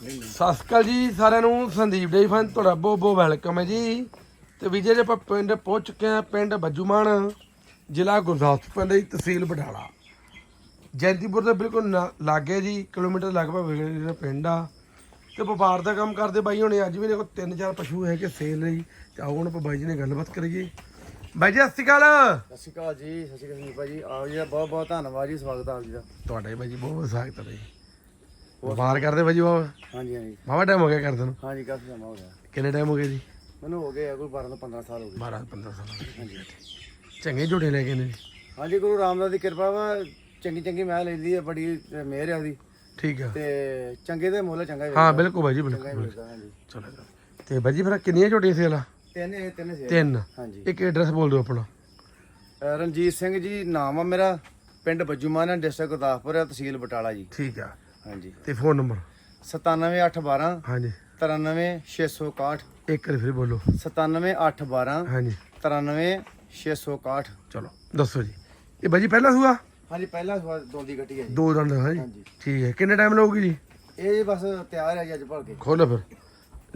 ਸਤਿ ਸ਼੍ਰੀ ਅਕਾਲ ਜੀ ਸਾਰਿਆਂ ਨੂੰ। ਸੰਦੀਪ ਡੇ ਫਨ ਤੁਹਾਡਾ ਬਹੁਤ ਬਹੁਤ ਵੈਲਕਮ ਹੈ ਜੀ। ਤੇ ਵਿਜੇ ਜੇ ਆਪਾਂ ਪਿੰਡ ਪਹੁੰਚ ਚੁੱਕੇ ਆ ਪਿੰਡ ਬੱਜੂਮਾਨ ਜ਼ਿਲ੍ਹਾ ਗੁਰਦਾਸਪੁਰ ਪੈਂਦਾ ਜੀ ਤਹਿਸੀਲ ਬਟਾਲਾ। ਜੈਂਤੀਪੁਰ ਦੇ ਬਿਲਕੁਲ ਨਾ- ਲਾਗੇ ਜੀ ਕਿਲੋਮੀਟਰ ਲਗਭਗ ਜਿਹੜਾ ਪਿੰਡ ਆ। ਤੇ ਵਪਾਰ ਦਾ ਕੰਮ ਕਰਦੇ ਬਾਈ ਹੁਣੇ ਅੱਜ ਵੀ ਦੇਖੋ ਤਿੰਨ ਚਾਰ ਪਸ਼ੂ ਹੈਗੇ ਸੇਲ ਲਈ। ਤੇ ਆਓ ਹੁਣ ਆਪਾਂ ਬਾਈ ਜੀ ਨਾਲ ਗੱਲਬਾਤ ਕਰੀਏ। ਬਾਈ ਜੀ ਸਤਿ ਸ਼੍ਰੀ ਅਕਾਲ। ਸਤਿ ਸ਼੍ਰੀ ਅਕਾਲ ਜੀ ਸਤਿ ਸ਼੍ਰੀ ਅਕਾਲ ਜੀ ਭਾਜੀ। ਆਓ ਜੀ ਬਹੁਤ ਬਹੁਤ ਧੰਨਵਾਦ ਜੀ ਸਵਾਗਤ ਆ ਆਪ ਜੀ ਦਾ। ਤੁਹਾਡਾ ਹੀ ਬਾਈ ਜੀ ਬਹੁਤ ਬਹੁਤ ਸਵਾਗਤ ਹੈ ਬਾਈ। ਵਪਾਰ ਕਰਦੇ ਬਾਈ ਜੀ ਬਾਬਾ ਹਾਂਜੀ ਹਾਂਜੀ। ਬਾਬਾ ਟਾਈਮ ਹੋ ਗਿਆ ਕਰਦੇ ਨੂੰ? ਹਾਂਜੀ ਕਾਫੀ ਸਮਾਂ ਹੋ ਗਿਆ। ਕਿੰਨੇ ਟਾਈਮ ਹੋ ਗਿਆ ਜੀ? ਮੈਨੂੰ ਹੋ ਗਏ ਆ ਕੋਈ 12 ਤੋਂ 15 ਸਾਲ ਹੋ ਗਏ। 12 15 ਸਾਲ ਹੋ ਹਾਂਜੀ ਚੰਗੇ ਝੋਟੇ ਲੈ ਕੇ ਨੇ ਹਾਂਜੀ ਗੁਰੂ ਰਾਮਦਾਸ ਦੀ ਕਿਰਪਾ ਵਾ ਚੰਗੀ ਚੰਗੀ ਮੈਂ ਲੈਂਦੀ ਹੈ ਬੜੀ ਮਿਹਰ ਆ ਉਹਦੀ। ਠੀਕ ਆ। ਤੇ ਚੰਗੇ ਦੇ ਮੁੱਲ ਚੰਗਾ ਹੀ ਹਾਂ। ਬਿਲਕੁਲ ਬਾਈ ਜੀ ਚੰਗਾ ਬਿਲਕੁਲ। ਹੀ ਚਲੋ ਤੇ ਬਾਈ ਜੀ ਫਿਰ ਕਿੰਨੀਆਂ ਝੋਟੀਆਂ ਸੇਲ ਆ ਤਿੰਨ ਇਹ ਤਿੰਨ ਸੇ ਤਿੰਨ। ਹਾਂਜੀ। ਇੱਕ ਐਡਰੈਸ ਬੋਲ ਦਿਓ ਆਪਣਾ। ਰਣਜੀਤ ਸਿੰਘ ਜੀ ਨਾਮ ਆ ਮੇਰਾ। ਪਿੰਡ ਬੱਜੂਮਾਨਾ ਡਿਸਟ੍ਰਿਕਟ ਗੁਰਦਾਸਪੁਰ ਆ ਤਹਿਸੀਲ ਬਟਾਲਾ ਜੀ। ਠੀਕ ਆ। ਹਾਂਜੀ। ਤੇ ਫੋਨ ਨੰਬਰ? 97812 ਹਾਂਜੀ। 93661 ਇੱਕ ਵਾਰੀ ਫਿਰ ਬੋਲੋ। 97812 ਹਾਂਜੀ। 93661 ਚਲੋ ਦੱਸੋ ਜੀ। ਇਹ ਬਾਈ ਜੀ ਪਹਿਲਾ ਸੂਆ? ਹਾਂਜੀ ਪਹਿਲਾ ਸਵਾਦ ਦੋਂਦੀ ਗੱਟੀ ਹੈ ਜੀ। ਦੋ ਦੰਦ ਹੈ ਜੀ ਹਾਂਜੀ। ਠੀਕ ਹੈ। ਕਿੰਨੇ ਟਾਈਮ ਲਊਗੀ ਜੀ? ਇਹ ਜੀ ਬਸ ਤਿਆਰ ਹੈ ਜੀ ਅੱਜ ਭਰ ਕੇ ਖੋਲੋ ਫਿਰ।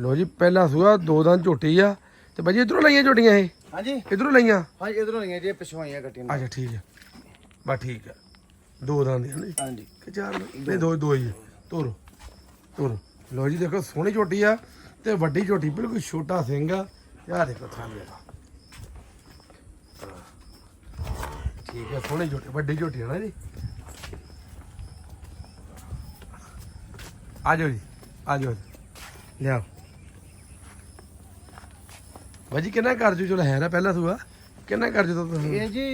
ਲੋ ਜੀ ਪਹਿਲਾ ਸੂਆ ਦੋ ਦੰਦ ਝੋਟੀ ਆ। ਤੇ ਬਾਈ ਜੀ ਇਧਰੋਂ ਲਈਆਂ ਝੋਟੀਆਂ ਇਹ? ਹਾਂਜੀ। ਇਧਰੋਂ ਲਈਆਂ? ਹਾਂਜੀ ਇਧਰੋਂ ਨਹੀਂ ਜੀ ਪਿਛਵਾਈਆਂ ਗੱਟੀਆਂ। ਅੱਛਾ ਠੀਕ ਹੈ। ਬਸ ਠੀਕ ਹੈ। ਦੋ ਦੰਦ ਦੀਆਂ ਨੇ। ਹਾਂਜੀ। ਕਿ ਚਾਰ ਦੰਦ? ਨਹੀਂ ਦੋ ਦੋ ਹੀ ਹੈ। ਤੋਰੋ ਤੋਰੋ। ਲੋ ਜੀ ਦੇਖੋ ਸੋਹਣੀ ਝੋਟੀ ਆ ਤੇ ਵੱਡੀ ਝੋਟੀ ਬਿਲਕੁਲ ਛੋਟਾ ਸਿੰਘ ਆ। ਯਾ ਦੇਖੋ ਥਾਂ ਮੇਰਾ ਠੀਕ ਹੈ ਸੋਹਣੀ ਝੋਟੀ ਵੱਡੀ ਝੋਟੀ ਹੈ ਨਾ ਜੀ। ਆ ਜਾਓ ਜੀ ਆ ਜਾਓ ਲਿਆਓ। ਭਾਜੀ ਕਿੰਨਾ ਕਰ ਜੂ? ਚਲੋ ਹੈ ਨਾ ਪਹਿਲਾ ਸੂਆ। ਕਿੰਨਾ ਕਰ ਜੂ ਤੁਸੀਂ? ਇਹ ਜੀ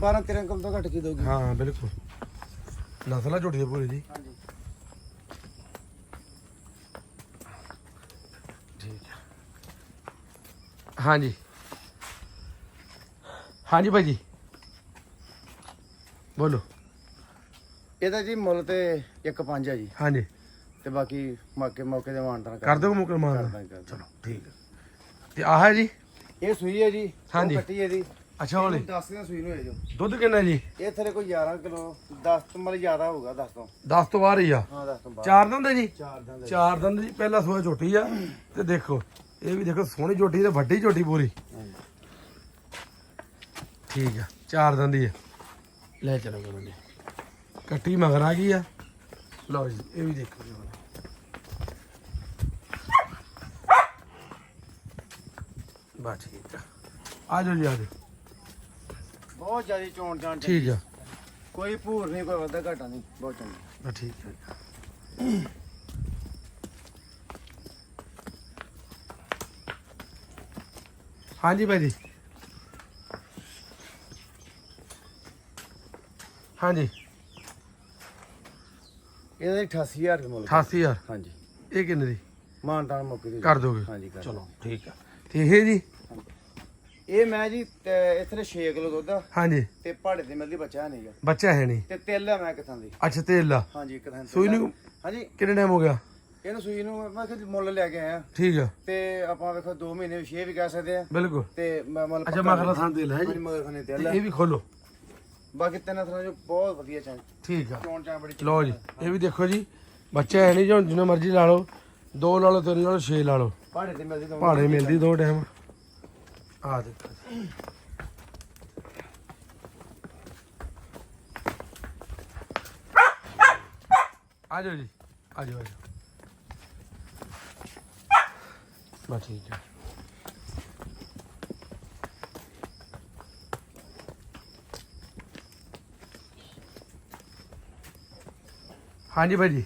12 13 ਕਮ ਤੋਂ ਘੱਟ ਕੀ ਦੋਗੀ? ਹਾਂ ਬਿਲਕੁਲ। ਨਸਲਾ ਝੋਟੀ ਦੇ ਪੂਰੇ ਜੀ। ਹਾਂਜੀ। ਠੀਕ ਹੈ ਹਾਂਜੀ। ਹਾਂਜੀ ਭਾਜੀ ਬੋਲੋ। ਇਹਦਾ ਜੀ ਮੁੱਲ ਤੇ 1.5 ਹੈ ਜੀ। ਹਾਂਜੀ। ਤੇ ਬਾਕੀ ਮੌਕੇ ਮੌਕੇ ਦੇ ਮਾਨਤਾਂ ਕਰ ਦੋ ਮੁਕਰ ਮਾਰ ਕਰਦਾ ਕਰਦਾ। ਚਲੋ ਠੀਕ ਹੈ ਤੇ ਆਹ ਹੈ ਜੀ। ਇਹ ਸੂਈ ਹੈ ਜੀ ਉਹ ਹਾਂਜੀ। ਕੱਟੀ ਹੈ ਜੀ। ਅੱਛਾ ਹੋਲੇ। 10 ਦਿਨ ਸੂਈ ਨੂੰ ਹੋਏ ਜੋ ਦੁੱਧ ਕਿੰਨਾ ਜੀ? ਇਹ ਥਲੇ ਕੋਈ 11 ਕਿਲੋ 10 ਤੋਂ ਮਤਲਬ ਜ਼ਿਆਦਾ ਹੋਊਗਾ 10 ਤੋਂ। 10 ਤੋਂ ਬਾਹਰ ਹੀ ਆ? ਹਾਂ 10 ਤੋਂ ਬਾਅਦ ਚਾਰ ਦੰਦ ਹੈ ਜੀ? ਚਾਰ ਦਿਨ ਚਾਰ ਦੰਦ ਜੀ ਪਹਿਲਾ ਸੂਆ ਝੋਟੀ ਆ। ਤੇ ਦੇਖੋ ਇਹ ਵੀ ਦੇਖੋ ਸੋਹਣੀ ਝੋਟੀ ਤੇ ਵੱਡੀ ਝੋਟੀ ਪੂਰੀ। ਹਾਂਜੀ। ਠੀਕ ਆ ਚਾਰ ਦੰਦ ਹੀ ਆ। ਲੈ ਚਲੋ ਕਰੋ ਜੀ ਕੱਟੀ ਮਗਰ ਆ ਗਈ ਆ। ਲਓ ਜੀ ਇਹ ਵੀ ਦੇਖੋ ਜੀ ਹੁਣ। ਬਸ ਠੀਕ ਆ। ਆ ਜਾਓ ਜੀ ਆ ਜਾਓ। ਬਹੁਤ ਜ਼ਿਆਦਾ ਚੋਣ ਜਾਣ ਠੀਕ ਆ। ਕੋਈ ਭੂਰ ਨਹੀਂ ਕੋਈ ਵਾਧਾ ਘਾਟਾ ਨਹੀਂ ਬਹੁਤ ਚੰਗੀ। ਬਸ ਠੀਕ ਆ। ਹਾਂਜੀ ਭਾਈ ਜੀ। ਹਾਂਜੀ। ਇਹਦਾ 88000 ਰੁਪਏ ਮੁੱਲ 88000 ਹਾਂਜੀ। ਇਹ ਕਿੰਨੇ ਦੀ? ਮਾਨਤਾਨ ਮੌਕੇ ਤੇ ਕਰ ਦੋਗੇ? ਹਾਂਜੀ ਕਰ। ਚਲੋ ਠੀਕ ਆ। ਤੇ ਇਹ ਜੀ ਇਹ ਮੈਂ ਜੀ ਤੇ ਇੱਥੇ 6 ਕਿਲੋ ਦੁੱਧ ਆ। ਹਾਂਜੀ। ਤੇ ਪਹਾੜੇ ਤੇ ਮਿਲਦੀ ਬੱਚਾ ਨਹੀਂਗਾ ਬੱਚਾ ਹੈ ਨਹੀਂ। ਤੇ ਤਿੱਲ ਆ ਮੈਂ ਕਿਥਾਂ ਦੀ? ਅੱਛਾ ਤੇਲ ਆ। ਹਾਂਜੀ ਇੱਕ ਥਾਂ ਸੂਈ ਨੂੰ ਹਾਂਜੀ। ਕਿੰਨੇ ਟਾਈਮ ਹੋ ਗਿਆ? ਇਹਨੂੰ ਸੂਈ ਨੂੰ ਮੈਂ ਕਿ ਮੁੱਲ ਲੈ ਕੇ ਆਇਆ। ਠੀਕ ਆ। ਤੇ ਆਪਾਂ ਵੇਖੋ 2 ਮਹੀਨੇ 6 ਵੀ ਕਹਿ ਸਕਦੇ ਆ। ਬਿਲਕੁਲ। ਤੇ ਮੈਂ ਮੁੱਲ ਅੱਛਾ ਮਗਰਲਾ ਥਾਂ ਤੇਲ ਹੈ ਜੀ। ਮਗਰ ਖਾਨੇ ਤੇ ਇਹ ਵੀ ਖੋਲੋ। ਬਾਕੀ ਤਿੰਨ ਥਾਂ ਜੋ ਬਹੁਤ ਵਧੀਆ ਚਾਂ ਠੀਕ ਆ। ਚੋਣ ਚਾਂ ਬੜੀ ਲਓ ਜੀ ਇਹ ਵੀ ਦੇਖੋ ਜੀ ਬੱਚਾ ਹੈ ਨਹੀਂ ਜੋ ਜਿੰਨਾ ਮਰਜ਼ੀ ਲਾ ਲਓ। ਦੋ ਲਾ ਲਓ ਤਿੰਨ ਲਾ ਲਓ ਛੇ ਲਾ ਲਓ। ਪਹਾੜੇ ਤੇ ਮਿਲਦੀ ਤਾਂ ਪਹਾੜੇ ਮਿਲਦੀ ਦੋ ਟਾਈਮ ਆ ਦੇਖੋ ਜੀ। ਆ ਜਾਓ ਜੀ ਆ ਜਾਓ ਆ ਜਾਓ। ਬਸ ਠੀਕ ਹੈ। ਹਾਂਜੀ ਭਾਈ ਜੀ।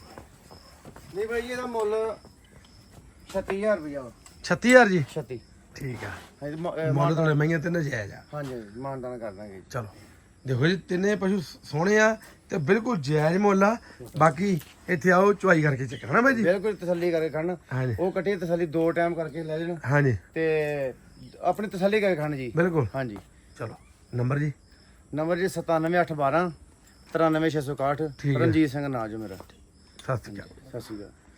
ਨਹੀਂ ਭਾਈ ਇਹਦਾ ਮੁੱਲ 36000 ਰੁਪਇਆ ਵਾ। 36000 ਜੀ? 36 ਠੀਕ ਆ। ਹਾਂਜੀ ਮ- ਅਹ ਮੁੱਲ ਥੋੜੇ ਮਹਿੰਗੇ ਤੇ ਨਜਾਇਜ਼ ਆ ਹਾਂਜੀ ਮਾਨਦਾਨ ਕਰ ਦਾਂਗੇ ਜੀ। ਚਲੋ ਦੇਖੋ ਜੀ ਤਿੰਨੇ ਪਸ਼ੂ ਸੋਹਣੇ ਆ ਤੇ ਬਿਲਕੁਲ ਜਾਇਜ਼ ਮੁੱਲ ਆ। ਬਾਕੀ ਇੱਥੇ ਆਓ ਚੁਆਈ ਕਰਕੇ ਚੱਕਣਾ ਨਾ ਬਾਈ ਜੀ। ਬਿਲਕੁਲ ਤਸੱਲੀ ਕਰਕੇ ਖੜਨ ਹਾਂਜੀ। ਉਹ ਕੱਟੀ ਤਸੱਲੀ ਦੋ ਟਾਈਮ ਕਰਕੇ ਲੈ ਲੈਣ ਹਾਂਜੀ। ਤੇ ਆਪਣੀ ਤਸੱਲੀ ਕਰਕੇ ਖੜਨ ਜੀ। ਬਿਲਕੁਲ। ਹਾਂਜੀ। ਚਲੋ ਨੰਬਰ ਜੀ। ਨੰਬਰ ਜੀ 97812 93661 ਠੀਕ ਹੈ। ਰਣਜੀਤ ਸਿੰਘ ਨਾਂ ਜੋ ਮੇਰਾ। ਸਤਿ ਸ਼੍ਰੀ ਅਕਾਲ। ਸਤਿ ਸ਼੍ਰੀ ਅਕਾਲ।